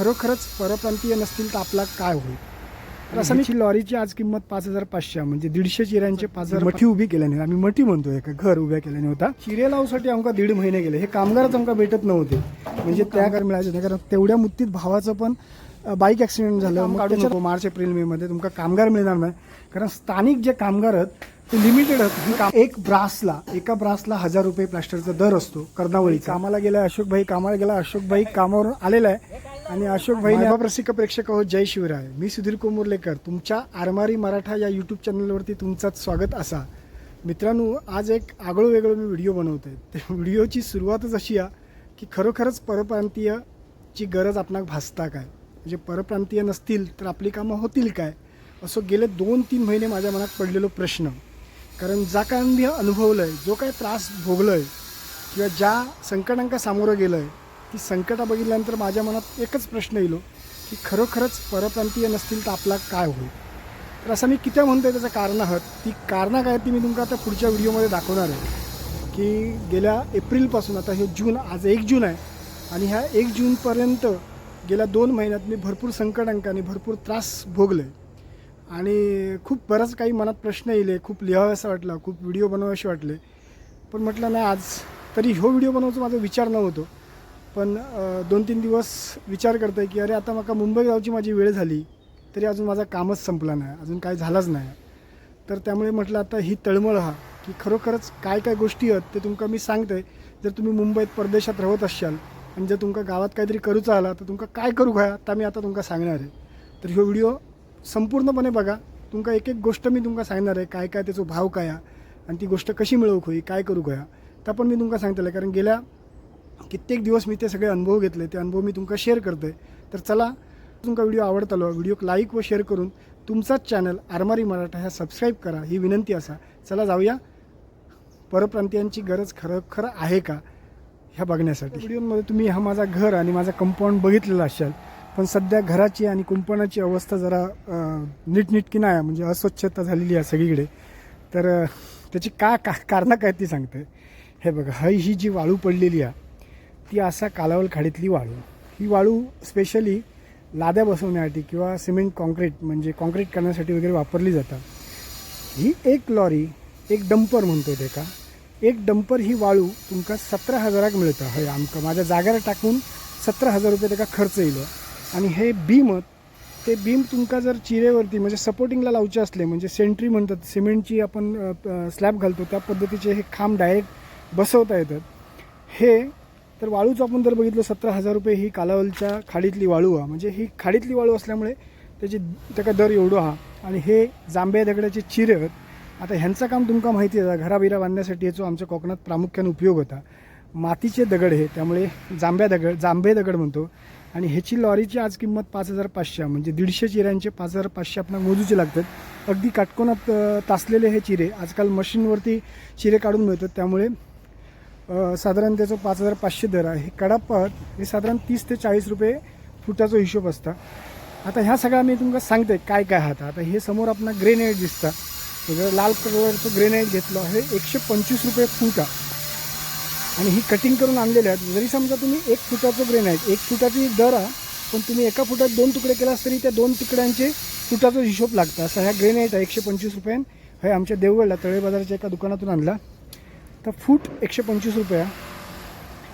खरोखरच परप्रांतीय नसतील तर आपला काय होईल? मी लॉरीची आज किंमत पाच हजार पाचशे म्हणजे दीडशे चिऱ्यांचे पाच हजार मठी उभी केल्याने आम्ही मठी म्हणतोय का घर उभ्या केल्याने होता. चिरे लावसाठी आमका दीड महिने गेले. हे कामगारच आमका भेटत नव्हते. म्हणजे त्या घर मिळायचे नाही कारण तेवढ्या मुत्तीत भावाचं पण बाईक ऍक्सिडेंट झालं. मग मार्च एप्रिल मे मध्ये तुमका कामगार मिळणार नाही. कारण स्थानिक जे कामगार आहेत ते लिमिटेड एक ब्रासला एका ब्रासला हजार रुपये प्लास्टरचा दर असतो कर्णावळी कामाला गेला अशोक भाई कामाला गेला अशोक भाई कामावरून आलेला आहे आणि अशोक भाई रसिक प्रेक्षक आहोत जय शिवराय. मी सुधीर कोमुर्लेकर. तुमच्या आरमारी मराठा या यूट्यूब चॅनलवरती तुमचं स्वागत असा. मित्रांनो आज एक आगळं वेगळं मी व्हिडिओ बनवत आहे ते व्हिडिओची सुरुवातच अशी आहे की खरोखरच परप्रांतीयची गरज आपणाक भासता काय? म्हणजे परप्रांतीय नसतील तर आपली कामं होतील काय? असं गेले दोन तीन महिने माझ्या मनात पडलेलो प्रश्न. कारण जा काय मी अनुभवलं आहे जो काय त्रास भोगलो आहे किंवा ज्या संकटांका सामोरं गेलं आहे ती संकटं बघितल्यानंतर माझ्या मनात एकच प्रश्न येलो हो, की खरोखरच परप्रांतीय नसतील तर आपला काय होईल? तर असं मी किती म्हणतो आहे त्याचं कारण आहात. ती कारणं काय ती मी तुमका आता पुढच्या व्हिडिओमध्ये दाखवणार आहे की गेल्या एप्रिलपासून आता हे जून आज एक जून आहे आणि ह्या एक जूनपर्यंत गेल्या दोन महिन्यात मी भरपूर संकटांकाने भरपूर त्रास भोगले आणि खूप बरंच काही मनात प्रश्न येले खूप लिहावं असं वाटलं खूप व्हिडिओ बनवावेसे वाटले. पण म्हटलं नाही आज तरी ह्यो व्हिडिओ बनवायचा माझा विचार नव्हतो. पण दोन तीन दिवस विचार करतोय की अरे आता मला मुंबई जाऊची माझी वेळ झाली तरी अजून माझा कामच संपला नाही अजून काय झालाच नाही. तर त्यामुळे म्हटलं आता ही तळमळ हा की खरोखरच काय काय गोष्टी आहेत ते तुमका मी सांगते जर तुम्ही मुंबईत परदेशात राहत असाल आणि जर तुमका गावात काहीतरी करूचा आला तर तुमका काय करू घ्या आता मी आता तुमका सांगणार आहे. तर ह्यो व्हिडिओ संपूर्णपणे बघा तुमका एक एक गोष्ट मी तुमका सांगणार आहे काय काय त्याचा भाव काय आणि ती गोष्ट कशी मिळवूक होई काय करूक होया तर पण मी तुमका सांगतले कारण गेल्या कित्येक दिवस मी ते सगळे अनुभव घेतले ते अनुभव मी तुमका शेअर करतोय. तर चला तुमका व्हिडिओ आवडतालो व्हिडिओ लाईक व शेअर करून तुमचाच चॅनल आरमारी मराठा ह्या सबस्क्राईब करा ही विनंती असा. चला जाऊया. परप्रांतीयांची गरज खरोखर आहे का? ह्या बघण्यासाठी. व्हिडिओमध्ये तुम्ही हा माझा घर आणि माझा कंपाऊंड बघितलेला असाल पण सध्या घराची आणि कुंपणाची अवस्था जरा नीटनीटकी नाही आहे म्हणजे अस्वच्छता झालेली आहे सगळीकडे. तर त्याची का का कारणं काय ती सांगते. हे बघा ही ही जी वाळू पडलेली आहे ती असा कालावल खाडीतली वाळू. ही वाळू स्पेशली लाद्या बसवण्यासाठी किंवा सिमेंट कॉन्क्रीट म्हणजे कॉन्क्रीट करण्यासाठी वगैरे वापरली जातात. ही एक लॉरी एक डंपर म्हणतो ते का एक डंपर ही वाळू तुमका सतरा हजाराक मिळतं. हय आमकां माझ्या जाग्यार टाकून सतरा हजार रुपये त्याका खर्च येईल. आणि हे बीम ते बीम तुमका जर चिरेवरती म्हणजे सपोर्टिंगला लावचे असले म्हणजे सेंट्री म्हणतात सिमेंटची आपण स्लॅब घालतो त्या पद्धतीचे हे खांब डायरेक्ट बसवता येतात. हे तर वाळूचं आपण जर बघितलं सतरा हजार रुपये ही कालावलच्या खाडीतली वाळू हा. म्हणजे ही खाडीतली वाळू असल्यामुळे त्याची त्याचा दर एवढो हा. आणि हे जांभ्या दगडाचे चिरे आहेत. आता ह्यांचं काम तुमका माहिती आहे घराबिरा बांधण्यासाठी याचा आमच्या कोकणात प्रामुख्याने उपयोग होता. मातीचे दगड हे त्यामुळे जांभ्या दगड जांभे दगड म्हणतो. आणि ह्याची लॉरीची आज किंमत पाच हजार पाचशे म्हणजे दीडशे चिऱ्यांचे पाच हजार पाचशे आपण मोजूचे लागतात. अगदी काटकोनात तासलेले हे चिरे आजकाल मशीनवरती चिरे काढून मिळतात. त्यामुळे साधारण त्याचं पाच हजार पाचशे दर आहे. हे कडापत हे साधारण तीस ते चाळीस रुपये फुटाचा हिशोब असता. आता ह्या सगळ्या मी तुमका सांगते काय काय आहात आता हे समोर आपण ग्रेनाईट दिसता. जर लाल कलरचं ग्रेनाईट घेतलं हे एकशे पंचवीस रुपये फूट आहे. आणि ही कटिंग करून आणलेल्या आहेत. जरी समजा तुम्ही एक फुटाचं ग्रेनाईट एक फुटाची दर आहे पण तुम्ही एका फुटात दोन तुकडे केलास तरी त्या दोन तुकड्यांचे फुटाचा हिशोब लागतं. असा ह्या ग्रेनाईट आहे एकशे पंचवीस रुपयान हे आमच्या देवगडला तळे बाजाराच्या एका दुकानातून आणला. तर फूट एकशे पंचवीस रुपया.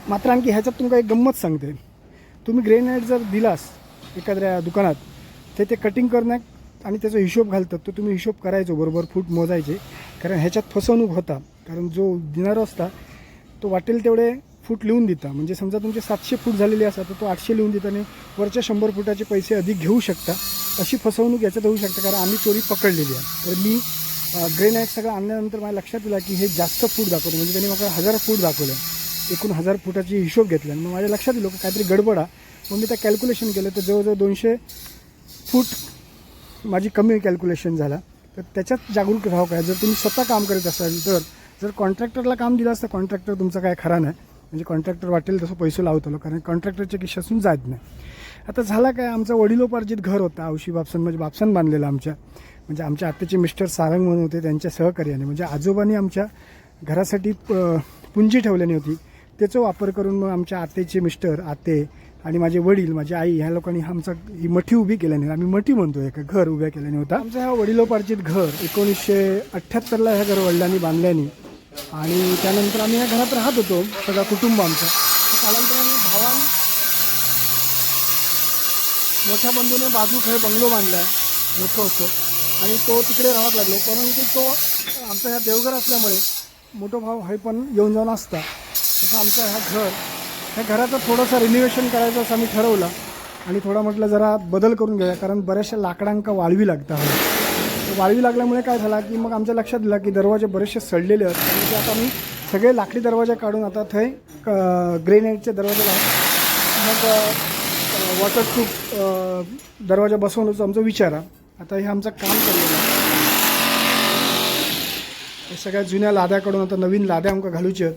मात्र आणखी ह्याच्यात तुमका एक गंमत सांगते. तुम्ही ग्रेनाईट जर दिलास एखाद्या दुकानात ते ते कटिंग करण्यात आणि त्याचा हिशोब घालतात तो तुम्ही हिशोब करायचो बरोबर फूट मोजायचे. कारण ह्याच्यात फसवणूक होता. कारण जो देणारा असता तो वाटेल तेवढे फूट लिहून देता. म्हणजे समजा तुमचे सातशे फूट झालेले असतात तर तो आठशे लिहून देता आणि वरच्या शंभर फुटाचे पैसे अधिक घेऊ शकता. अशी फसवणूक याच्यात होऊ शकते कारण आम्ही चोरी पकडलेली आहे. तर मी ग्रेनाईट सगळं आणल्यानंतर माझ्या लक्षात दिला की हे जास्त फूट दाखवतो म्हणजे त्यांनी मला हजार फूट दाखवलं. एकूण हजार फुटाची हिशोब घेतला. मग माझ्या लक्षात दिलं की काहीतरी गडबडा मग मी त्या कॅल्क्युलेशन केलं तर जवळजवळ दोनशे फूट माझी कमी कॅल्क्युलेशन झाला. तर त्याच्यात जागरूक राहावं काय जर तुम्ही स्वतः काम करत असाल तर जर कॉन्ट्रॅक्टरला काम दिलं असतं कॉन्ट्रॅक्टर तुमचा काय खरा नाही. म्हणजे कॉन्ट्रॅक्टर वाटेल तसं पैसे लावतो कारण कॉन्ट्रॅक्टरच्या खिशातून जात नाही. आता झाला काय आमचा वडिलोपार्जित घर होता औशी बापसन म्हणजे बापसन बांधलेलं आमच्या. म्हणजे आमच्या आत्ताचे मिस्टर सारंग म्हणून होते त्यांच्या सहकार्याने. म्हणजे आजोबांनी आमच्या घरासाठी प- पुंजी ठेवल्याने होती. त्याचा वापर करून मग आमच्या आतेचे मिस्टर आते आणि माझे वडील माझी आई ह्या लोकांनी आमचा ही मठी उभी केल्याने आम्ही मठी म्हणतो एका घर उभ्या केल्याने होता. आमचं ह्या वडिलोपार्जित घर एकोणीसशे अठ्ठ्याहत्तरला ह्या घर वडिलांनी बांधल्याने. आणि त्यानंतर आम्ही ह्या घरात राहत होतो सगळा कुटुंब आमचा. कालांतराने भावान मोठ्या बंधूने बाजू हे बंगलो बांधला आहे मोठं होतो. आणि तो तिकडे राहत लागलो परंतु तो आमचा ह्या देवघर असल्यामुळे मोठो भाव हे पण येऊन जाऊन असता. तसं आमचं ह्या घर ह्या घराचं थोडंसं रिनोव्हेशन करायचं असं आम्ही ठरवलं. आणि थोडा म्हटलं जरा बदल करून घेऊया कारण बऱ्याचशा लाकडांका वाळवी लागतात. वाळवी लागल्यामुळे काय झाला की मग आमच्या लक्षात दिलं की दरवाजे बरेचसे सडलेले असतात आणि ते आता मी सगळे लाकडी दरवाजे काढून आता थंय ग्रेनाईटचे दरवाजे लावून मग वॉटरप्रूफ दरवाजा बसवण्याचा आमचा विचार आहे. आता हे आमचं काम चाललेलं आहे. सगळ्या जुन्या लाद्याकडून आता नवीन लाद्या आमकां घालूचे आहेत.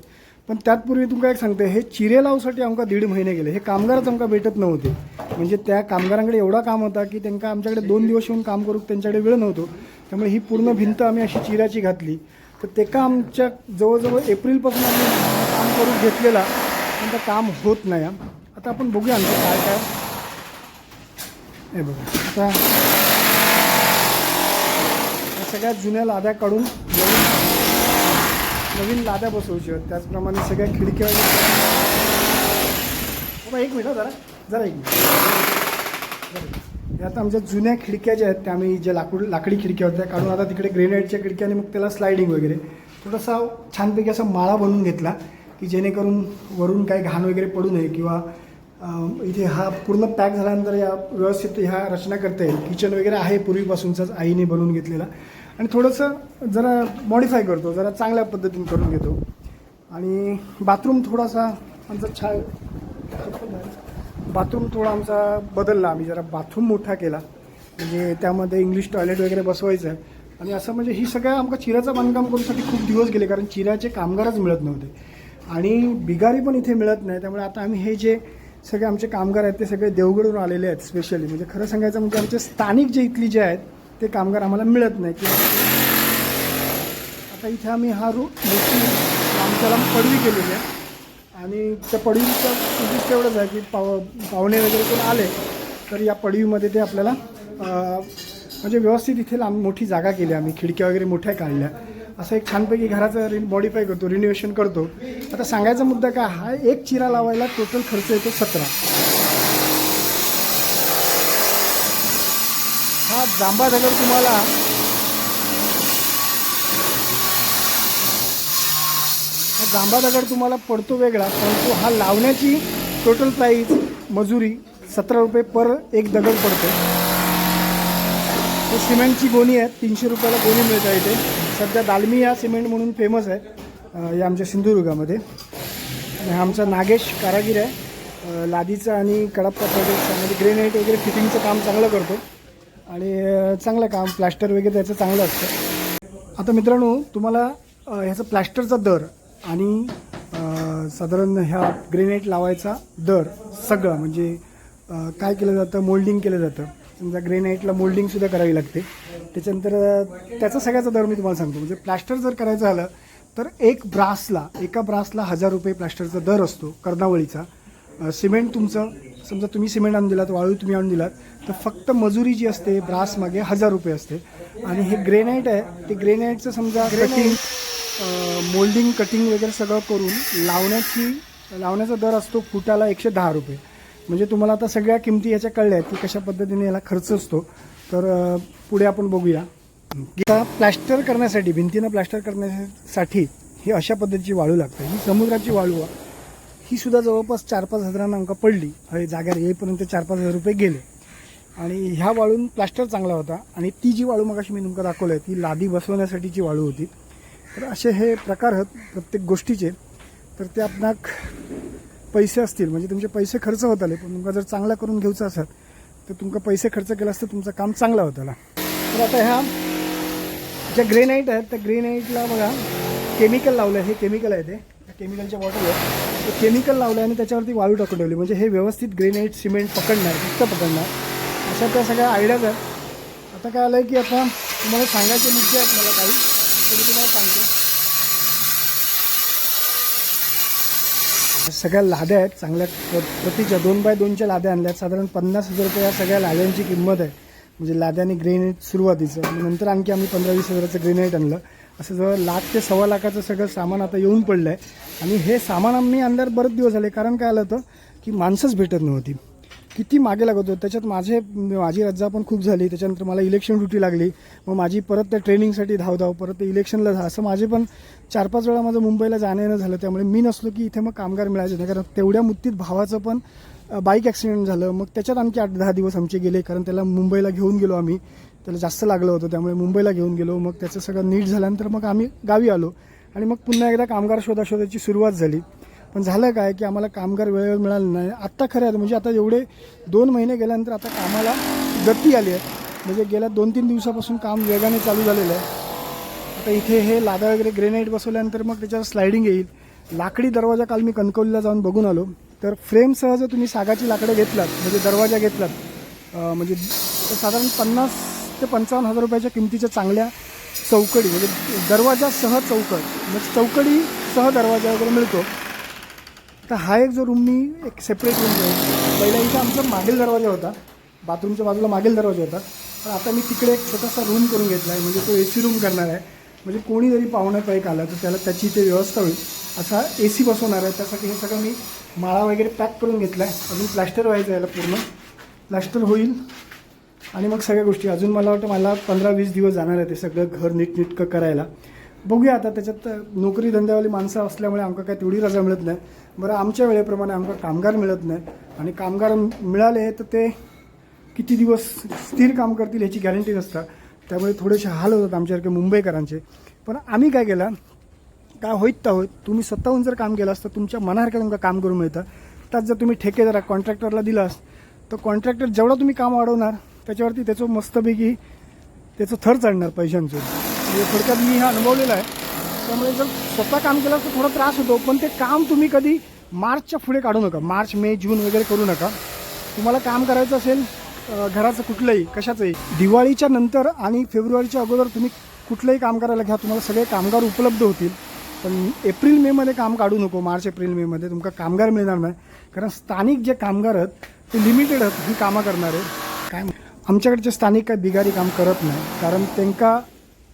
पण त्यातपूर्वी तुमका एक सांगते हे चिरे लावसाठी आमका दीड महिने गेले. हे कामगारच आमका भेटत नव्हते. म्हणजे त्या कामगारांकडे एवढा काम होता की त्यांना आमच्याकडे दोन दिवस येऊन काम करू त्यांच्याकडे वेळ नव्हतो. त्यामुळे ही पूर्ण भिंत आम्ही अशी चिऱ्याची घातली. तर ते का आमच्या जवळजवळ एप्रिलपासून आम्ही काम करून घेतलेला पण ते काम होत नाही. आता आपण बघूया आमचं काय काय. हे बघा आता सगळ्यात जुन्या लाद्या काढून नवीन लाद्या बसवू शकत त्याचप्रमाणे सगळ्या खिडक्या बाबा एक मिनिट जरा जरा एक मिनिट. जरा एक. आता आमच्या जुन्या खिडक्या ज्या आहेत त्या आम्ही ज्या लाकूड लाकडी खिडक्या होत्या काढून आता तिकडे ग्रेनाईटच्या खिडक्या आणि मग त्याला स्लायडिंग वगैरे. थोडासा छानपैकी असा माळा बनवून घेतला की जेणेकरून वरून काही घाण वगैरे पडू नये किंवा इथे हा पूर्ण पॅक झाल्यानंतर या व्यवस्थित ह्या रचना करता येईल. किचन वगैरे आहे पूर्वीपासूनचाच आईने बनवून घेतलेला. आणि थोडंसं जरा मॉडिफाय करतो जरा चांगल्या पद्धतीने करून घेतो. आणि बाथरूम थोडासा आमचा छान बाथरूम थोडा आमचा बदलला. आम्ही जरा बाथरूम मोठा केला. म्हणजे त्यामध्ये इंग्लिश टॉयलेट वगैरे बसवायचं. आहे आणि असं म्हणजे ही सगळ्या आमका चिऱ्याचं बांधकाम करूसाठी खूप दिवस गेले कारण चिऱ्याचे कामगारच मिळत नव्हते. आणि बिगारी पण इथे मिळत नाही. त्यामुळे आता आम्ही हे जे सगळे आमचे कामगार आहेत ते सगळे देवगडून आलेले आहेत स्पेशली म्हणजे खरं सांगायचं म्हणजे आमचे स्थानिक जे इथली जे आहेत ते कामगार आम्हाला मिळत नाही. आता इथे आम्ही हा रू मोठी आमच्याला पडवी केलेली आहे. आणि त्या पडवीचं उद्दिष्ट एवढंच आहे की पाव पाहुणे वगैरे कोण आले तर या पडवीमध्ये ते आपल्याला म्हणजे व्यवस्थित इथे लांब मोठी जागा केली आम्ही. खिडक्या वगैरे मोठ्या काढल्या. असं एक छानपैकी घराचं रि मॉडिफाय करतो रिनोव्हेशन करतो. आता सांगायचा मुद्दा काय हा एक चिरा लावायला टोटल खर्च येतो सतरा. जांबा दगड तुम्हाला. जांभा दगड तुम्हाला पडतो वेगळा परंतु हा लावण्याची टोटल प्राईस मजुरी सतरा रुपये पर एक दगड पडतो. ही सिमेंटची गोणी आहे तीनशे रुपयाला गोणी मिळते इथे. सध्या दालमी हा सिमेंट म्हणून फेमस आहे या आमच्या सिंधुदुर्गामध्ये आणि हा आमचा नागेश कारागीर आहे लादीचं आणि कडाप्पा प्रोजेक्ट ग्रेनाईट वगैरे फिटिंगचं काम चांगलं करतो. आणि चांगलं काम प्लॅस्टर वगैरे त्याचं चांगलं असतं. आता मित्रांनो तुम्हाला ह्याचा ह्याचं दर आणि साधारण ह्या ग्रेनाईट लावायचा दर सगळं म्हणजे काय केलं जातं मोल्डिंग केलं जातं. समजा ग्रेनाईटला मोल्डिंगसुद्धा करावी लागते. त्याच्यानंतर त्याचा सगळ्याचा दर मी तुम्हाला सांगतो. म्हणजे प्लॅस्टर जर करायचं झालं तर एक ब्रासला एका ब्रासला हजार रुपये प्लॅस्टरचा दर असतो कर्णावळीचा. सिमेंट तुमचं समजा तुम्ही सिमेंट आणून दिलात वाळू तुम्ही आणून दिलात तर फक्त मजुरी जी असते ब्रास मागे हजार रुपये असते. आणि हे ग्रेनाईट आहे ते ग्रेनाईटचं समजा कटिंग मोल्डिंग कटिंग वगैरे सगळं करून लावण्याची लावण्याचा दर असतो फुटाला एकशे दहा रुपये. म्हणजे तुम्हाला आता सगळ्या किमती याच्या कळल्या आहेत की कशा पद्धतीने याला खर्च असतो. तर पुढे आपण बघूया. आता प्लास्टर करण्यासाठी भिंतीनं प्लास्टर करण्यासाठी ही अशा पद्धतीची वाळू लागते. ही समुद्राची वाळू आहे. ही सुद्धा जवळपास चार पाच हजारांना अंक पडली. हे जाग्यावर येईपर्यंत चार पाच हजार रुपये गेले. आणि ह्या वाळून प्लास्टर चांगला होता. आणि ती जी वाळू मगाशी मी तुमका दाखवलं आहे ती लादी बसवण्यासाठीची वाळू होती. तर असे हे प्रकार आहेत प्रत्येक गोष्टीचे. तर ते आपणाक पैसे असतील म्हणजे तुमचे पैसे खर्च होत आले पण तुमका जर चांगला करून घ्यायचं असेल तर तुमका पैसे खर्च केला असतं तुमचं काम चांगला होताला आला. तर आता ह्या ज्या ग्रेनाईट आहेत त्या ग्रेनाईटला बघा केमिकल लावलं हे केमिकल आहे ते. केमिकलच्या बॉटल आहे केमिकल लावलं आणि त्याच्यावरती वाळू टाकून ठेवली. म्हणजे हे व्यवस्थित ग्रेनाईट सिमेंट पकडणार फक्त पकडणार. अशा त्या सगळ्या आयडियाज आहेत. आता काय आलं आहे की आता तुम्हाला सांगायचे मुद्दे आहेत मला काही ते मी तुम्हाला सांगतो. सगळ्या लाद्या आहेत चांगल्या प्रतीच्या दोन बाय दोनच्या लाद्या आणल्या आहेत साधारण पन्नास हजार रुपये या सगळ्या लाद्यांची किंमत आहे. म्हणजे लाद्याने ग्रेनाईट सुरुवातीचं. नंतर आणखी आम्ही पंधरा वीस हजाराचं ग्रेनाईट आणलं. असं जवळ लाख ते सव्वा लाखाचं सगळं सामान आता येऊन पडलं आहे आणि हे सामान आम्ही आणल्यावर बरेच दिवस झाले. कारण काय आलं होतं की माणसंच भेटत नव्हती. किती मागे लागत होतं. त्याच्यात माझे माझी रज्जा पण खूप झाली. त्याच्यानंतर मला इलेक्शन ड्युटी लागली. मग माझी परत त्या ट्रेनिंगसाठी धावधाव परत ते इलेक्शनला जा असं माझे पण चार पाच वेळा माझं मुंबईला जाणं येणं झालं. त्यामुळे मी नसलो की इथे मग कामगार मिळायचे. नाही कारण तेवढ्या मुत्तीत भावाचं पण बाईक ॲक्सिडेंट झालं. मग त्याच्यात आणखी आठ दहा दिवस आमचे गेले. कारण त्याला मुंबईला घेऊन गेलो आम्ही. त्याला जास्त लागलं होतं त्यामुळे मुंबईला घेऊन गेलो. मग त्याचं सगळं नीट झाल्यानंतर मग आम्ही गावी आलो. आणि मग पुन्हा एकदा कामगार शोधाशोधाची सुरुवात झाली. पण झालं काय की आम्हाला कामगार वेळेवर मिळाले नाही. आत्ता खरं आहे म्हणजे आता एवढे दोन महिने गेल्यानंतर आता कामाला गती आली आहे. म्हणजे गेल्या दोन तीन दिवसापासून काम वेगाने चालू झालेलं आहे. आता इथे हे लादा वगैरे ग्रेनाईट बसवल्यानंतर मग त्याच्यावर स्लायडिंग येईल. लाकडी दरवाजा काल मी कणकवलीला जाऊन बघून आलो. तर फ्रेमसह जर तुम्ही सागाची लाकडं घेतलात म्हणजे दरवाजा घेतलात म्हणजे तर साधारण पन्नास ते पंचावन्न हजार रुपयाच्या किमतीच्या चांगल्या चौकडी म्हणजे दरवाजासह चौकट म्हणजे चौकडीसह दरवाजा वगैरे मिळतो. तर हा एक जो रूम मी एक सेपरेट रूम आहे पहिला इथं आमचा मागील दरवाजा होता. बाथरूमच्या बाजूला मागील दरवाजा होता. पण आता मी तिकडे एक छोटासा रूम करून घेतला आहे म्हणजे तो ए सी रूम करणार आहे. म्हणजे कोणी जरी पाहुणा पैक आला तर त्याला त्याची इथे व्यवस्था होईल. असा ए सी बसवणार आहे त्यासाठी हे सगळं मी माळा वगैरे पॅक करून घेतला आहे. अजून प्लॅस्टर व्हायचं याला पूर्ण. प्लॅस्टर होईल. आणि मग सगळ्या गोष्टी अजून मला वाटतं मला पंधरा वीस दिवस जाणार आहे ते सगळं घर नीटनीटकं करायला. बघूया आता त्याच्यात नोकरी धंद्यावाली माणसं असल्यामुळे आमका काय तेवढी रजा मिळत नाही. बरं आमच्या वेळेप्रमाणे आमका कामगार मिळत नाही. आणि कामगार मिळाले तर ते किती दिवस स्थिर काम करतील ह्याची गॅरंटी नसतात त्यामुळे थोडेसे हाल होतात आमच्यासारखे मुंबईकरांचे. पण आम्ही काय केलं काय होईत तर होईत. तुम्ही स्वतःहून जर काम केलं असतं तुमच्या मनासारखं तुमचं काम करून मिळतं. त्यात जर तुम्ही ठेकेदारा कॉन्ट्रॅक्टरला दिलास तर कॉन्ट्रॅक्टर जेवढा तुम्ही काम वाढवणार त्याच्यावरती त्याचं मस्तपैकी त्याचं थर चढणार पैशांचं. म्हणजे थोडक्यात मी हा अनुभवलेला आहे. त्यामुळे जर स्वतः काम केलं तर थोडा त्रास होतो पण ते काम तुम्ही कधी मार्चच्या पुढे काढू नका. मार्च मे जून वगैरे करू नका. तुम्हाला काम करायचं असेल घराचं कुठलंही कशाचंही. दिवाळीच्या नंतर आणि फेब्रुवारीच्या अगोदर तुम्ही कुठलंही काम करायला घ्या तुम्हाला सगळे कामगार उपलब्ध होतील. पण एप्रिल मेमध्ये काम काढू नको मार्च एप्रिल मेमध्ये तुमका कामगार मिळणार नाही. कारण स्थानिक जे कामगार आहेत ते लिमिटेड आहेत ही कामं करणारे. काय म्हण- आमच्याकडचे स्थानिक काय बिगारी काम करत नाही. कारण त्यांका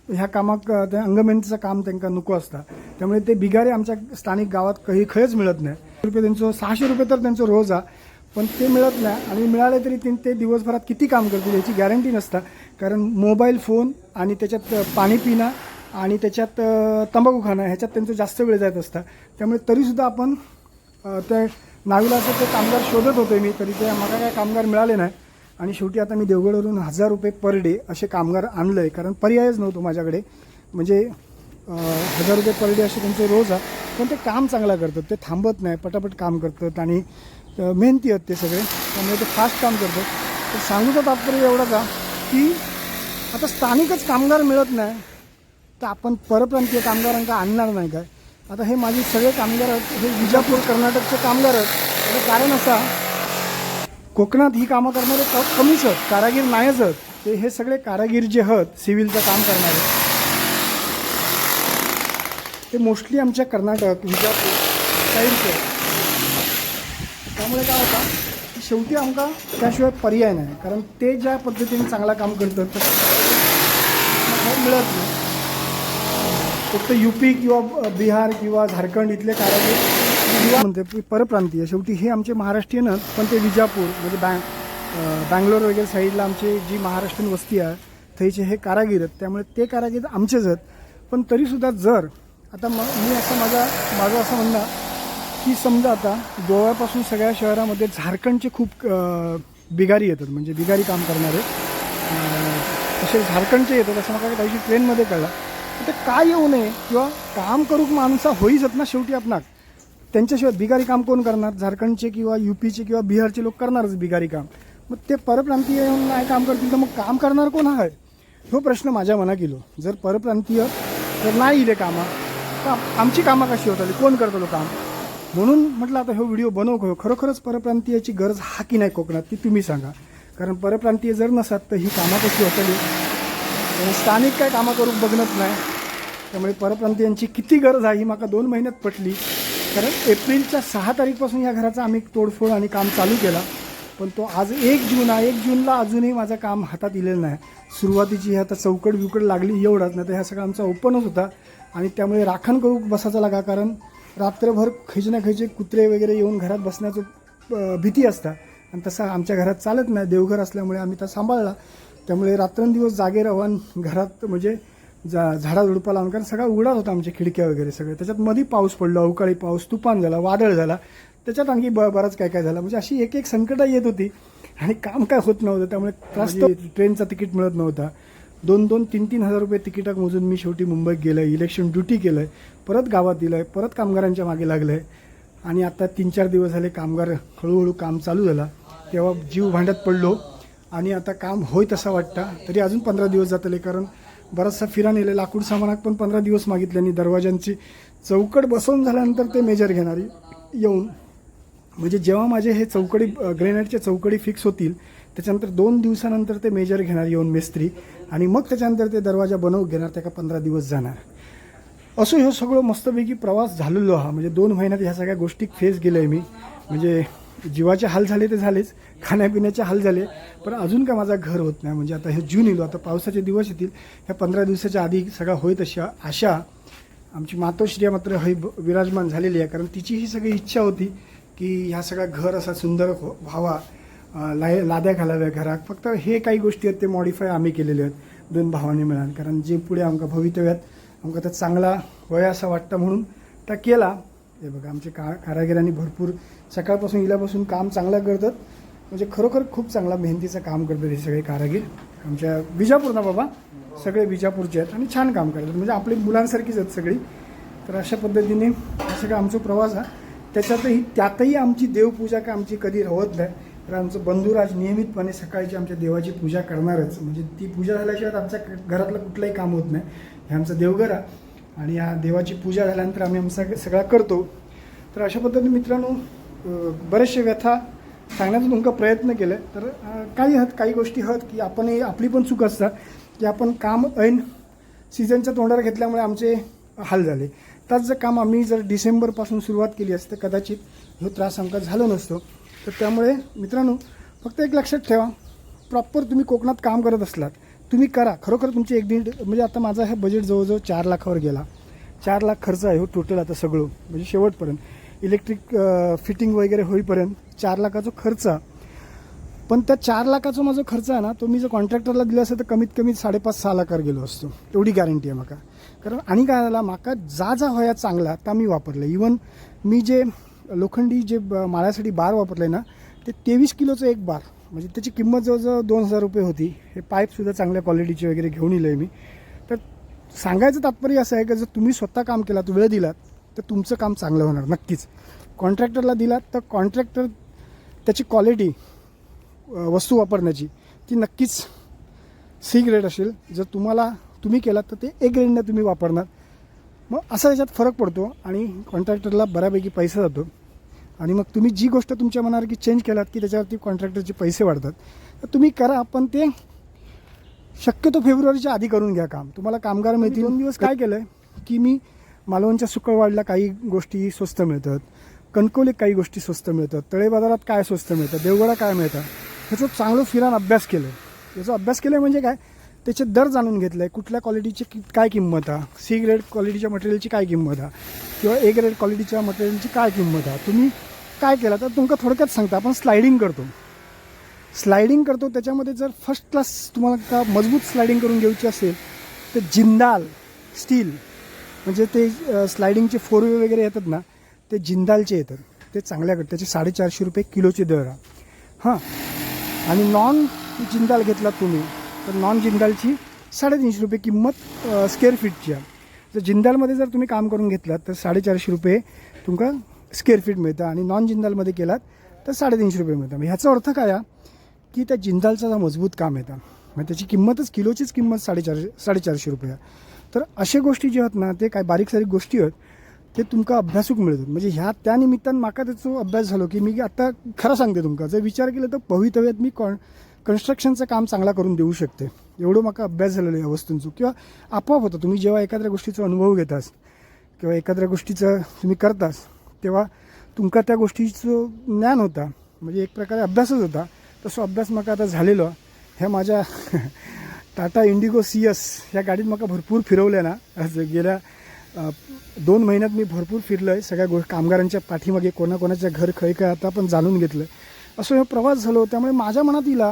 ह्या कामाक त्या अंगमेंटचं काम त्यांना नको असतं. त्यामुळे ते बिगारे आमच्या स्थानिक गावात काही खरंच मिळत नाही. रुपये त्यांचं सहाशे रुपये तर त्यांचं रोज आहे. पण ते मिळत नाही आणि मिळाले तरी ते ते दिवसभरात किती काम करतील याची गॅरंटी नसतं. कारण मोबाईल फोन आणि त्याच्यात पाणी पिणं आणि त्याच्यात तंबाखू खाणं ह्याच्यात त्यांचं जास्त वेळ जात असतं. त्यामुळे तरीसुद्धा आपण त्या नाविलाचं ते कामगार शोधत होते मी तरी ते मला काय कामगार मिळाले नाही. आणि शेवटी आता मी देवगडवरून हजार रुपये पर डे असे कामगार आणलं आहे कारण पर्यायच नव्हतो माझ्याकडे. म्हणजे हजार रुपये पर डे असे त्यांचे रोज आहे पण ते काम चांगलं करतात ते थांबत नाही पटापट काम करतात आणि मेहनती आहेत ते सगळे त्यामुळे ते फास्ट काम करतात. तर सांगूचा तात्पर्य एवढंच आहे की आता स्थानिकच कामगार मिळत नाही तर आपण परप्रांतीय कामगारांका आणणार नाही काय? आता हे माझे सगळे कामगार आहेत हे विजापूर कर्नाटकचे कामगार आहेत. त्याचं कारण असं कोकणात ही कामं करणारे क- कमीच आहेत कारागीर नाहीच आहेत ते हे सगळे कारागीर जे आहेत सिव्हिलचं काम करणारे. ते मोस्टली आमच्या कर्नाटक विजापूर साईडचे त्यामुळे काय होतं की शेवटी आमका त्याशिवाय पर्याय नाही. कारण ते ज्या पद्धतीने चांगला काम करतात तर हे मिळत नाही. फक्त युपी किंवा बिहार किंवा झारखंड इथले कारागीर म्हणते परप्रांतीय. शेवटी हे आमचे महाराष्ट्रीयन पण ते विजापूर म्हणजे बँग बँगलोर वगैरे साईडला आमचे जी महाराष्ट्रीयन वस्ती आहे थंयचे हे कारागीर आहेत. त्यामुळे ते कारागीर आमचेच आहेत. पण तरीसुद्धा जर आता म मी असं माझा माझं असं म्हणणं की समजा आता गोव्यापासून सगळ्या शहरामध्ये झारखंडचे खूप बिगारी येतात. म्हणजे बिगारी काम करणारे. तसे झारखंडचे येतात असं मला काही ट्रेनमध्ये कळलं. तर काय येऊ नये किंवा काम करूक माणसा होईच ना शेवटी आपणाक. त्यांच्याशिवाय बिगारी काम कोण करणार? झारखंडचे किंवा युपीचे किंवा बिहारचे लोक करणारच बिगारी काम. मग ते परप्रांतीय येऊन नाही काम करतील तर मग काम करणार कोण आहे? हो प्रश्न माझ्या मनात गेलो जर परप्रांतीय जर नाही इले कामा. तर आमची कामं कशी होताली कोण करतलो काम? म्हणून म्हटलं आता हो व्हिडिओ बनव हो खरोखरच परप्रांतीयाची गरज हा की नाही कोकणात ती तुम्ही सांगा. कारण परप्रांतीय जर नसतात तर ही कामं कशी होतली? स्थानिक काय कामं करून बघणत नाही. त्यामुळे परप्रांतीयांची किती गरज आहे ही माका दोन महिन्यात पटली. कारण एप्रिलच्या सहा तारीखपासून या घराचा आम्ही तोडफोड आणि काम चालू केला. पण तो आज एक जून आहे. एक जूनला अजूनही माझं काम हातात दिलेलं नाही. सुरुवातीची ही आता चौकड बिवकड लागली एवढाच नाही तर ह्या सगळं आमचा ओपनच होता. आणि त्यामुळे राखण करू बसायचा लागा कारण रात्रभर खैचे ना खैचे कुत्रे वगैरे येऊन घरात बसण्याचं भीती असता. आणि तसं आमच्या घरात चालत नाही. देवघर असल्यामुळे आम्ही त्या सांभाळला. त्यामुळे रात्रंदिवस जागे राहून घरात म्हणजे जा झाडाझुडपा लावून कारण सगळा उघडाच होता आमच्या खिडक्या वगैरे सगळे. त्याच्यात मध्ये पाऊस पडला अवकाळी पाऊस तुफान झाला वादळ झाला. त्याच्यात आणखी ब बराच काय काय झालं. म्हणजे अशी एक एक संकटं येत होती आणि काम काय होत नव्हतं. त्यामुळे त्रास तो ट्रेनचा तिकीट मिळत नव्हता. दोन दोन तीन तीन हजार रुपये तिकीटाक मोजून मी शेवटी मुंबईत गेलं इलेक्शन ड्युटी केलं आहे परत गावात दिलं आहे परत कामगारांच्या मागे लागलं आहे आणि आता तीन चार दिवस झाले कामगार हळूहळू काम चालू झाला. तेव्हा जीव भांड्यात पडलो. आणि आता काम होय तसा वाटता. तरी अजून पंधरा दिवस जातले कारण बराचसा फिरा नेले लाकूड सामानाक पण पंधरा दिवस मागितल्याने दरवाजांची चौकट बसवून झाल्यानंतर ते मेजर घेणारी येऊन म्हणजे जेव्हा माझे हे चौकडी ग्रेनाईटच्या चौकडी फिक्स होतील त्याच्यानंतर दोन दिवसानंतर ते मेजर घेणार येऊन मेस्त्री आणि मग त्याच्यानंतर ते दरवाजा बनवून घेणार त्या का पंधरा दिवस जाणार. असो ह्यो सगळं मस्तपैकी प्रवास झालेलो हा. म्हणजे दोन महिन्यात ह्या सगळ्या गोष्टी फेस गेलो आहे मी. म्हणजे जीवाचे हाल झाले ते झालेच खाण्यापिण्याचे हाल झाले पण अजून काय माझा घर होत नाही. म्हणजे आता हे जून येलो आता पावसाचे दिवस येतील ह्या पंधरा दिवसाच्या आधी सगळा होईल तशी आशा आमची मातोश्रिया मात्र हे विराजमान झालेली आहे. कारण तिची ही सगळी इच्छा होती की ह्या सगळा घर असा सुंदर हो- व्हावा लाय लाद्या घालाव्या घरात. फक्त हे काही गोष्टी आहेत ते मॉडिफाय आम्ही केलेले आहेत दोन भावांनी मिळून कारण जे पुढे आमका भवितव्यात आमका तर चांगला वय असा वाटतं म्हणून त्या केला. हे बघा आमचे का कारागिरांनी भरपूर सकाळपासून इल्यापासून काम चांगलं करतात. म्हणजे खरोखर खूप चांगला मेहनतीचं काम करतात हे सगळे कारागीर. आमच्या विजापूर ना बाबा? सगळे विजापूरचे आहेत आणि छान काम करतात. म्हणजे आपली मुलांसारखीच आहेत सगळी. तर अशा पद्धतीने हा सगळा आमचा प्रवास आहे त्याच्यातही त्यातही आमची देवपूजा काय आमची कधी रवत नाही तर आमचं बंधुराज नियमितपणे सकाळची आमच्या देवाची पूजा करणारच. म्हणजे ती पूजा झाल्याशिवाय आमच्या घरातलं कुठलंही काम होत नाही. हे आमचं देवघर आहे आणि या देवाची पूजा झाल्यानंतर आम्ही आमचा सगळा करतो. तर अशा पद्धतीने मित्रांनो बरेचसे व्यथा सांगण्याचा तुमका प्रयत्न केला. तर काही हत काही गोष्टी हत की आपण आपली पण चूक असतात की आपण काम ऐन सीझनच्या तोंडावर घेतल्यामुळे आमचे हाल झाले. त्याच जर काम आम्ही जर डिसेंबरपासून सुरुवात केली असते कदाचित हा त्रास आमका झालो नसतो. तर त्यामुळे मित्रांनो फक्त एक लक्षात ठेवा प्रॉपर तुम्ही कोकणात काम करत असलात तुम्ही करा. खरोखर तुमचे एक दीड म्हणजे आता माझा हा बजेट जवळजवळ चार लाखावर गेला. चार लाख खर्च आहे हो टोटल आता सगळं. म्हणजे शेवटपर्यंत. इलेक्ट्रिक फिटिंग वगैरे होईपर्यंत चार लाखाचा खर्च. आहे. पण त्या चार लाखाचा माझा खर्च आहे ना तो मी जर कॉन्ट्रॅक्टरला दिला असता तर कमीत कमी साडेपाच सहा लाखावर गेलो असतो. एवढी गॅरंटी आहे माका. कारण आणि काय झाला माका जा जा होया चांगला ता मी वापरलं. इवन मी जे लोखंडी जे ब- माळ्यासाठी बार वापरले ना ते तेवीस किलोचं एक बार. म्हणजे त्याची किंमत जवळजवळ दोन हजार रुपये होती. हे पाईपसुद्धा चांगल्या क्वालिटीचे वगैरे घेऊन येलो आहे मी. तर सांगायचं तात्पर्य असं आहे की जर तुम्ही स्वतः काम केलात वेळ दिलात तर तुमचं काम चांगलं होणार नक्कीच. कॉन्ट्रॅक्टरला दिलात तर कॉन्ट्रॅक्टर त्याची क्वालिटी वस्तू वापरण्याची ती नक्कीच सी ग्रेड असेल. जर तुम्हाला तुम्ही केलात तर ते ए ग्रेडनं तुम्ही वापरणार. मग असा याच्यात फरक पडतो आणि कॉन्ट्रॅक्टरला बऱ्यापैकी पैसा जातो. आणि मग तुम्ही जी गोष्ट तुमच्या मनावर की चेंज केलात की त्याच्यावरती कॉन्ट्रॅक्टरचे पैसे वाढतात तर तुम्ही करा पण ते शक्यतो फेब्रुवारीच्या आधी करून घ्या काम. तुम्हाला कामगार मिळतील. दोन दिवस काय केलं आहे की मी मालवणच्या सुकळवाडला काही गोष्टी स्वस्त मिळतात कणकवलीत काही गोष्टी स्वस्त मिळतात तळे बाजारात काय स्वस्त मिळतं देवगडा काय मिळतं ह्याचं चांगलं फिरान अभ्यास केलं आहे याचा अभ्यास केला म्हणजे काय? त्याचे दर जाणून घेतलं आहे कुठल्या क्वालिटीची कि काय किंमत आहे सी ग्रेड क्वालिटीच्या मटेरियलची काय किंमत आहे किंवा ए ग्रेड क्वालिटीच्या मटेरियलची काय किंमत आहे तुम्ही काय केलं? तर तुमका थोडक्यात सांगता. आपण स्लायडिंग करतो. स्लायडिंग करतो त्याच्यामध्ये जर फर्स्ट क्लास तुम्हाला का मजबूत स्लायडिंग करून घ्यायची असेल तर जिंदाल स्टील म्हणजे ते स्लायडिंगचे फोर वे वगैरे येतात ना ते जिंदालचे येतात. ते चांगल्या त्याचे साडेचारशे रुपये किलोचे दर आहे हां. आणि नॉन जिंदाल घेतलात तुम्ही तर नॉन जिंदालची साडेतीनशे रुपये किंमत स्क्वेअर फीटची आहे. जर जिंदालमध्ये जर तुम्ही काम करून घेतलात तर साडेचारशे रुपये तुमका स्क्वेअर फीट मिळतं आणि नॉन जिंदालमध्ये केलात तर साडेतीनशे रुपये मिळतं. मग ह्याचा अर्थ काय आहे? की त्या जिंदालचा जो मजबूत काम येतं मग त्याची किंमतच किलोचीच किंमत साडेचारशे साडेचारशे रुपये आहे. तर अशा गोष्टी जे आहेत ना ते काय बारीक सारीक गोष्टी आहेत ते तुमका अभ्यासूक मिळतात. म्हणजे ह्या त्या निमित्तानं म्हाका त्याचो अभ्यास झालो की मी आता खरं सांगते तुमका. जर विचार केला तर भवितव्यात मी कॉन कन्स्ट्रक्शनचं काम चांगला करून देऊ शकते. एवढं माका अभ्यास झालेला या वस्तूंचं. किंवा आपोआप होतं तुम्ही जेव्हा एखाद्या गोष्टीचा अनुभव घेतास किंवा एखाद्या गोष्टीचं तुम्ही करतास तेव्हा तुमका त्या गोष्टीचं ज्ञान होता. म्हणजे एक प्रकारे अभ्यासच होता. तसो अभ्यास मका आता झालेलो. ह्या माझ्या टाटा इंडिगो सी एस ह्या गाडीत म्हाका भरपूर फिरवल्या ना. आज गेल्या दोन महिन्यात मी भरपूर फिरलो आहे सगळ्या गो कामगारांच्या पाठीमागे कोणाकोणाच्या घर खय काय आता पण जाणून घेतलं असं हे प्रवास झालो. त्यामुळे माझ्या मनात इला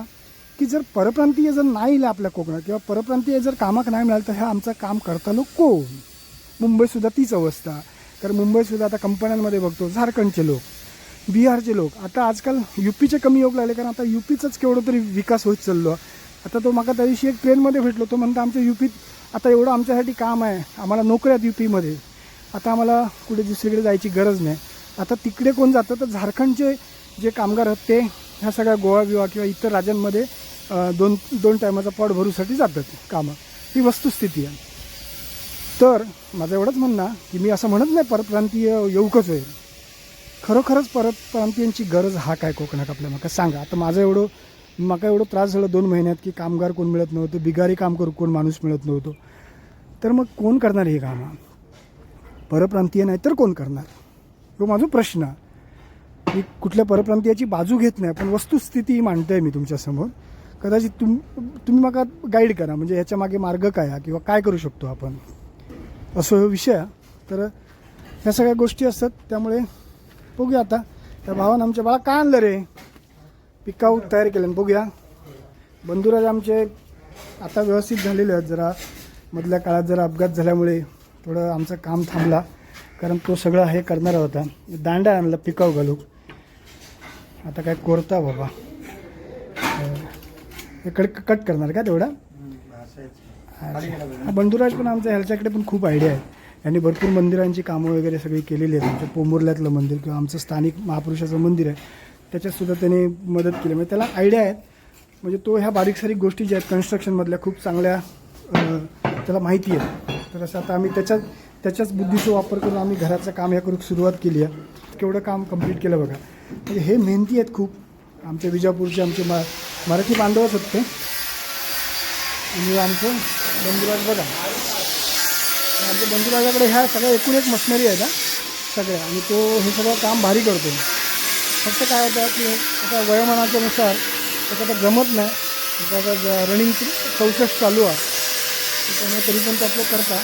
की जर परप्रांतीय जर नाही इला आपल्या कोकणात किंवा परप्रांतीय जर कामाक नाही मिळालं तर ह्या आमचं काम करतालो कोण? मुंबईसुद्धा तीच अवस्था. कारण मुंबईसुद्धा आता कंपन्यांमध्ये बघतो झारखंडचे लोक बिहारचे लोक. आता आजकाल युपीचे कमी योग लागले कारण आता युपीचाच केवढं तरी विकास होत चाललो. आता तो माका त्या दिवशी एक ट्रेनमध्ये भेटलो तो म्हणता आमच्या युपीत आता एवढं आमच्यासाठी काम आहे आम्हाला नोकऱ्या आहेत युपीमध्ये. आता आम्हाला कुठे दुसरीकडे जायची गरज नाही. आता तिकडे कोण जातं? तर झारखंडचे जे कामगार आहेत ते ह्या सगळ्या गोवा बिवा किंवा इतर राज्यांमध्ये दोन दोन टायमाचा पॉट भरूसाठी जातात कामं. ही वस्तुस्थिती आहे. तर माझं एवढंच म्हणणं की मी असं म्हणत नाही परप्रांतीय येऊकच होईल खरोखरच परप्रांतीयांची गरज हा काय कोकणात आपल्या मका सांगा. आता माझं एवढं माका एवढं त्रास झाला दोन महिन्यात की कामगार कोण मिळत नव्हतं बिगारी काम करू कोण माणूस मिळत नव्हतो. तर मग कोण करणार हे कामं? परप्रांतीय नाही तर कोण करणार? तो माझा प्रश्न मी कुठल्या परप्रांतीयाची बाजू घेत नाही पण वस्तुस्थिती मांडतोय मी तुमच्यासमोर. कदाचित तुम तुम्ही मला गाईड करा म्हणजे ह्याच्या मागे मार्ग काय आहे किंवा काय करू शकतो आपण? असं हा विषय तर ह्या सगळ्या गोष्टी असतात त्यामुळे बघूया आता. त्या भावानं आमच्या बाळा काय आणलं रे? पिकाऊ तयार केलं आणि बघूया. बंधुराज आमचे आता व्यवस्थित झालेले आहेत जरा मधल्या काळात जरा अपघात झाल्यामुळे थोडं आमचं काम थांबला. कारण तो सगळं हे करणारा होता. दांडा आणला पिकाऊ घालू आता काय कोरता बाबा. अं, हे कट कट करणार का तेवढा? हा बंधुराज पण आमच्या ह्याच्याकडे पण खूप आयडिया आहे. यांनी भरपूर मंदिरांची कामं वगैरे सगळी केलेली आहेत. आमच्या पोमुर्ल्यातलं मंदिर किंवा आमचं स्थानिक महापुरुषाचं मंदिर आहे. त्याच्यातसुद्धा त्याने मदत केली. म्हणजे त्याला आयडिया आहेत. म्हणजे तो ह्या बारीक सारीक गोष्टी ज्या आहेत कन्स्ट्रक्शनमधल्या खूप चांगल्या त्याला माहिती आहे तर असं आता आम्ही त्याच्याच त्याच्याच बुद्धीचा वापर करून आम्ही घराचं काम ह्या करून सुरुवात केली आहे. केवढं काम कंप्लीट केलं बघा. म्हणजे हे मेहनती आहेत खूप. आमच्या विजापूरचे आमचे मा मराठी बांधवच होते आणि आमचं बंधुराज बघा. आमच्या बंधुराजाकडे ह्या सगळ्या एकूण एक मशनरी आहेत हा सगळ्या. आणि तो हे सगळं काम भारी करतो. फक्त काय होतं की आता वयोमानाच्यानुसार त्याचा आता जमत नाही त्याचा आता रनिंग चौसष्ट चालू आहे. त्यामुळे तरी पण तो आपलं करता.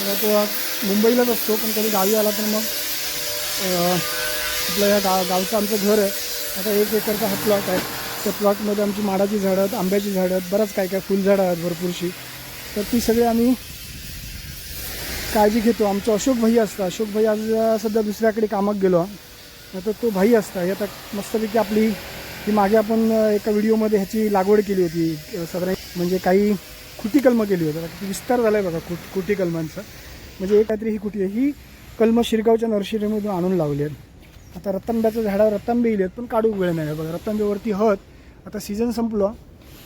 तर तो मुंबईलाच असतो पण कधी गावी आला तर मग आपलं या गाव गावचं आमचं घर आहे. आता एक एकरचा हा प्लॉट आहे. त्या प्लॉटमध्ये आमची माडाची झाडं आहेत आंब्याची झाडं आहेत बरंच काय काय फुलझाडं आहेत भरपूरशी. तर ती सगळी आम्ही काळजी घेतो. आमचं अशोक भाई असतं. अशोक भाई आज सध्या दुसऱ्याकडे कामात गेलो आता तो भाई असता. हे आता मस्तपैकी आपली ही मागे आपण एका व्हिडिओमध्ये ह्याची लागवड केली होती. साधारण म्हणजे काही खुटी कलमं केली होती. आता किती विस्तार झाला आहे बघा कुट कुटी कलमांचा. म्हणजे एक काहीतरी ही कुटी आहे. ही कलमं शिरगावच्या नर्सरीमधून आणून लावली आहेत. आता रतांब्याच्या झाडावर रतांबे येईल पण काढूक वेळ नाही. आहे बघा रतांब्यावरती हत आता सीझन संपलं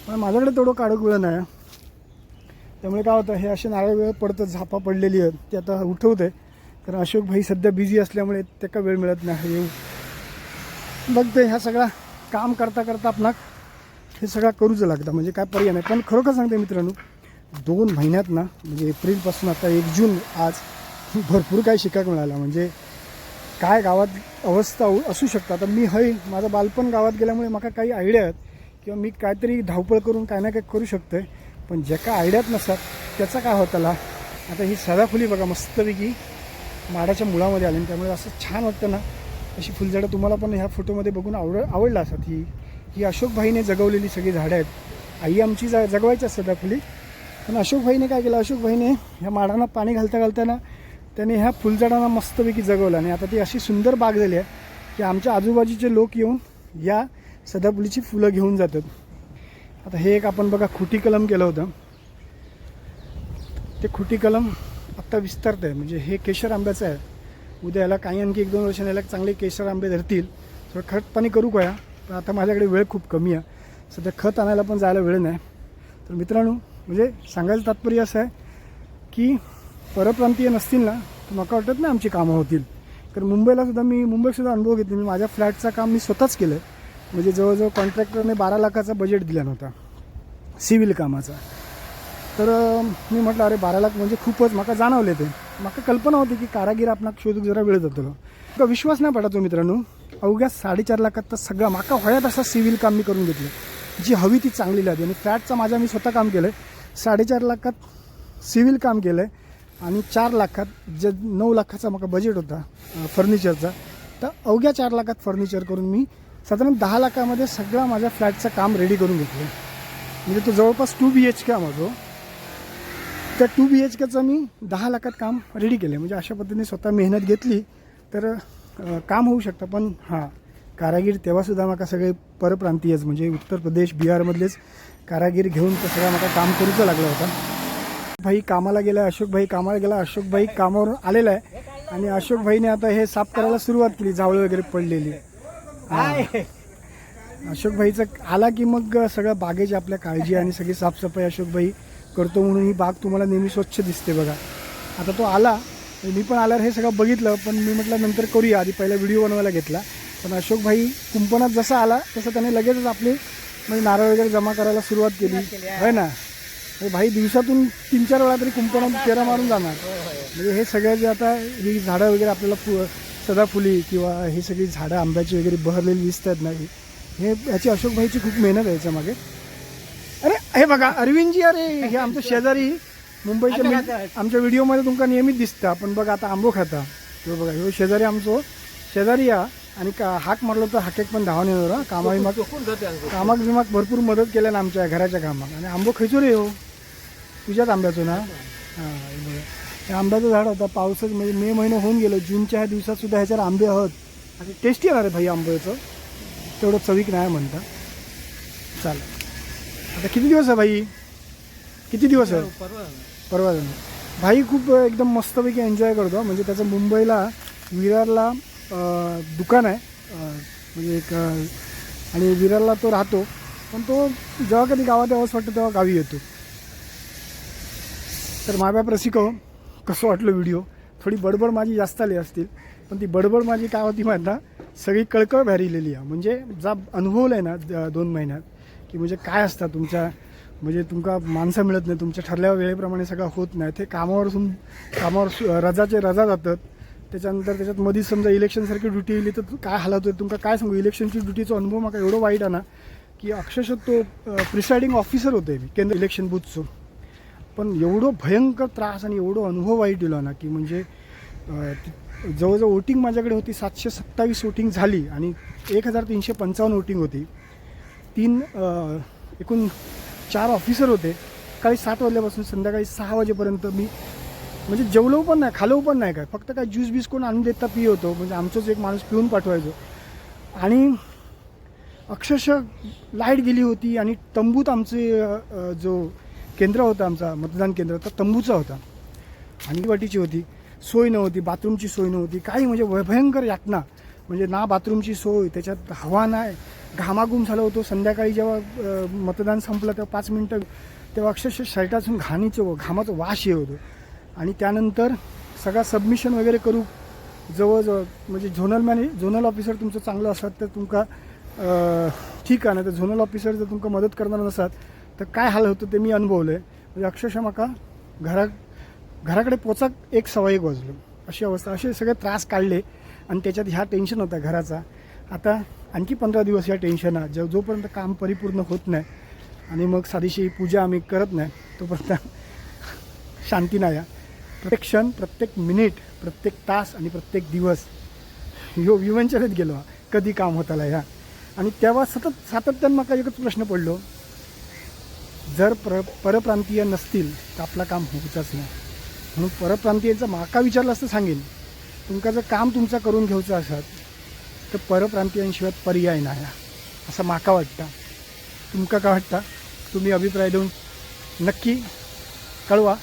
पण माझ्याकडे तेवढं काढूक वेळ नाही. आहे. त्यामुळे काय होतं हे असे नारळ वेळ पडतं झापा पडलेली आहेत ते आता उठवते कारण अशोक भाई सध्या बिझी असल्यामुळे त्याका वेळ मिळत नाही. येऊ बघते ह्या सगळा काम करता करता आपणाक हे सगळं करूच लागतं. म्हणजे काय पर्याय नाही. पण खरोखर सांगते मित्रांनो दोन महिन्यात ना म्हणजे एप्रिलपासून आता एक जून आज भरपूर काही शिकायला मिळालं. म्हणजे काय गावात अवस्था असू शकतात. तर मी हय माझं बालपण गावात गेल्यामुळे मला काही आयडिया आहेत. किंवा मी काहीतरी धावपळ करून काय ना काय करू शकतो आहे पण ज्या काय आयडियात नसतात त्याचा काय होताला? आता ही सदाफुली बघा मस्तपैकी माडाच्या मुळामध्ये आली. आणि त्यामुळे असं छान वाटतं ना. अशी फुलझाडं तुम्हाला पण ह्या फोटोमध्ये बघून आवड आवडलं असतात ही ही अशोकभाईने जगवलेली सगळी झाडं आहेत. आई आमची जा जगवायची असतात सदाफुली. पण अशोकभाईने काय केलं? अशोकभाईने ह्या माडांना पाणी घालता घालताना त्याने ह्या फुलझाडांना मस्तपैकी जगवलं. आणि आता ती अशी सुंदर बाग झाली आहे की आमच्या आजूबाजूचे लोक येऊन या सदाफुलीची फुलं घेऊन जातात. आता हे एक आपण बघा खुटी कलम केलं होतं. ते खुटी कलम आत्ता विस्तारत आहे. म्हणजे हे केशर आंब्याचं आहे. उद्या याला काही आणखी एक दोन वर्षांनी याला चांगले केशर आंबे धरतील. थोडं खत पाणी करू का पण आता माझ्याकडे वेळ खूप कमी आहे. सध्या खत आणायला पण जायला वेळ नाही. तर मित्रांनो म्हणजे सांगायचं तात्पर्य असं आहे की परप्रांतीय नसतील ना तर मला वाटत नाही आमची कामं होतील. कारण मुंबईला सुद्धा मी मुंबईसुद्धा अनुभव घेतले. मी माझ्या फ्लॅटचं काम मी स्वतःच केलं. आहे म्हणजे जवळजवळ कॉन्ट्रॅक्टरने बारा लाखाचा बजेट दिला नव्हता. सिव्हिल कामाचा. तर मी म्हटलं अरे बारा लाख म्हणजे खूपच. मला जाणवले ते. म्हाका कल्पना होती की कारागीर आपणाक शोधूक जरा वेळ जातलो. म्हाका विश्वास नाही पडतो हो मित्रांनो. अवघ्या साडेचार लाखात तर सगळं म्हाका हव्यात असा सिव्हिल काम मी करून घेतलं. जी हवी ती चांगली लागली आणि फ्लॅटचं माझ्या मी स्वतः काम केलं आहे साडेचार लाखात सिव्हिल काम केलं आहे आणि चार लाखात जे नऊ लाखाचा मला बजेट होता फर्निचरचा तर अवघ्या चार लाखात फर्निचर करून मी साधारण दहा लाखामध्ये सगळा माझ्या फ्लॅटचं काम रेडी करून घेतलं. म्हणजे तो जवळपास टू बी एच के माझं. त्या टू बी एच केचं मी दहा लाखात काम रेडी केलं. म्हणजे अशा पद्धतीने स्वतः मेहनत घेतली तर काम होऊ शकतं. पण हां कारागीर तेव्हासुद्धा माका सगळे परप्रांतीयच म्हणजे उत्तर प्रदेश बिहारमधलेच कारागीर घेऊन तर सगळं म्हाका काम करूचं लागलं होतं. भाई कामाला गेला अशोक भाई कामाला गेला अशोक भाई कामावरून आलेला आहे. आणि अशोक भाईने आता हे साफ करायला सुरुवात केली जावळं वगैरे पडलेली. अशोक भाईचं आला की मग सगळं बागेची आपल्या काळजी आणि सगळी साफसफाई अशोक भाई करतो म्हणून ही बाग तुम्हाला नेहमी स्वच्छ दिसते बघा. आता तो आला मी पण आल्यावर हे सगळं बघितलं पण मी म्हटलं नंतर करूया. आधी पहिला व्हिडिओ बनवायला घेतला. पण अशोक भाई कुंपणात जसा आला तसं त्याने लगेचच आपली म्हणजे नारळ वगैरे जमा करायला सुरुवात केली. आहे ना? म्हणजे भाई दिवसातून तीन चार वेळा तरी कुंपणात फेरा मारून जाणार. म्हणजे हे सगळं जे आता ही झाडं वगैरे आपल्याला फु सदाफुली किंवा ही सगळी झाडं आंब्याची वगैरे बहरलेली दिसत आहेत ना ही याची अशोक भाईची खूप मेहनत आहे याच्यामागे. अरे हे बघा अरविंदजी अरे हे आमचं शेजारी मुंबईच्या आमच्या व्हिडिओमध्ये तुमका नियमित दिसता. पण बघा आता आंबो खाता. हे बघा ह्यो शेजारी आमचो शेजारी या आणि का हाक मारलो तर हाकेक पण धावून येणार कामा विमाक कामाक बिमाक भरपूर मदत केल्या ना आमच्या घराच्या कामाक आणि आंबो खयचो रे हो. तुझ्याच आंब्याचं ना? हां हे आंब्याचं झाड होता पावसाच म्हणजे मे महिना होऊन गेलं जूनच्या ह्या दिवसात सुद्धा ह्याच्यावर आंबे आहोत. आणि टेस्टी येणार आहे भाई आंब्याचं. तेवढं चवीक नाही म्हणता. चालेल. आता किती दिवस आहे भाई? किती दिवस आहे? परवा परवा भाई खूप एकदम मस्तपैकी एन्जॉय करतो म्हणजे त्याचं मुंबईला विरारला दुकान आहे. म्हणजे एक आणि विरारला तो राहतो. पण तो जेव्हा कधी गावात यावंच वाटतं तेव्हा गावी येतो. तर मायबाप रसिको कसं वाटलं व्हिडिओ थोडी बडबड माझी जास्त आली असतील पण ती बडबड माझी काय होती माहीत सगळी कळकळ भॅरिलेली आहे. म्हणजे जा अनुभवला आहे ना दोन महिन्यात की म्हणजे काय असतं तुमच्या म्हणजे तुमका माणसं मिळत नाही तुमच्या ठरल्या वेळेप्रमाणे सगळं होत नाही. ते कामावर सुन कामावर रजाचे रजा जातात. त्याच्यानंतर त्याच्यात मधीच समजा इलेक्शनसारखी ड्युटी येईल तर काय हालत होते? तुमका काय सांगू? इलेक्शनची ड्युटीचा अनुभव मला एवढं वाईट आहे ना की अक्षरशः तो प्रिसाइडिंग ऑफिसर होते मी केंद्र इलेक्शन बूथचं पण एवढं भयंकर त्रास आणि एवढं अनुभव वाईट दिला ना की म्हणजे जवळजवळ वोटिंग माझ्याकडे होती सातशे सत्तावीस वोटिंग झाली आणि एक हजार तीनशे पंचावन्न वोटिंग होती. तीन एकूण चार ऑफिसर होते. सकाळी सात वाजल्यापासून संध्याकाळी सहा वाजेपर्यंत मी म्हणजे जेवलो पण नाही खालो पण नाही काय. फक्त काय ज्यूस बीस कोण आणून देता पी होतो. म्हणजे आमचंच एक माणूस पिऊन पाठवायचो. आणि अक्षरशः लाइट गेली होती आणि तंबूत आमचे जो केंद्र होता आमचा मतदान केंद्र तर तंबूचा होता. आणि वाटीची होती सोय नव्हती बाथरूमची सोय नव्हती काही म्हणजे भयंकर यातना. म्हणजे ना बाथरूमची सोय त्याच्यात हवा नाही. घामाघूम झालं होतं संध्याकाळी जेव्हा मतदान संपलं तेव्हा पाच मिनटं तेव्हा अक्षरशः शर्टातून घाणीचं घामाचं वास येत होतं. आणि त्यानंतर सगळा सबमिशन वगैरे करू जवळजवळ म्हणजे झोनल मॅने झोनल ऑफिसर तुमचं चांगलं असतात तर तुमका ठीक आहे ना तर झोनल ऑफिसर जर तुमका मदत करणार नसतात तर काय हाल होतं ते मी अनुभवलं आहे म्हणजे अक्षरशः म्हाका घरा घराकडे पोचाक एक सव्वा एक वाजलो अशी अवस्था असे सगळे त्रास काढले आणि त्याच्यात ह्या टेन्शन होता घराचा. आता आणखी पंधरा दिवस या टेन्शन आहे जोपर्यंत काम परिपूर्ण होत नाही आणि मग साधीशी पूजा आम्ही करत नाही तोपर्यंत शांती नाही. आहे. प्रत्येक क्षण प्रत्येक मिनिट प्रत्येक तास आणि प्रत्येक दिवस ह्यो विवंचनेत गेलो. हा. कधी काम होताला ह्या. आणि तेव्हा सतत सातत्यानं म्हाका एकच प्रश्न पडलो. जर पर परप्रांतीय नसतील तर आपलं काम होऊचंच नाही. म्हणून परप्रांतीयांचा माका विचारलं असं सांगेन. तुमका जर काम तुमचं करून घेऊचं असत तर परप्रांतीयांशिवाय पर्याय नाही. असं माका वाटतं. तुमका का वाटतं? तुम्ही अभिप्राय देऊन नक्की कळवा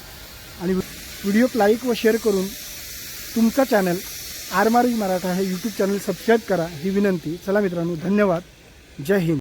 आणि व्हिडिओ लाईक व शेअर करून तुमचा चॅनल आरमारी मराठा हे यूट्यूब चॅनल सबस्क्राईब करा ही विनंती. चला मित्रांनो धन्यवाद. जय हिंद.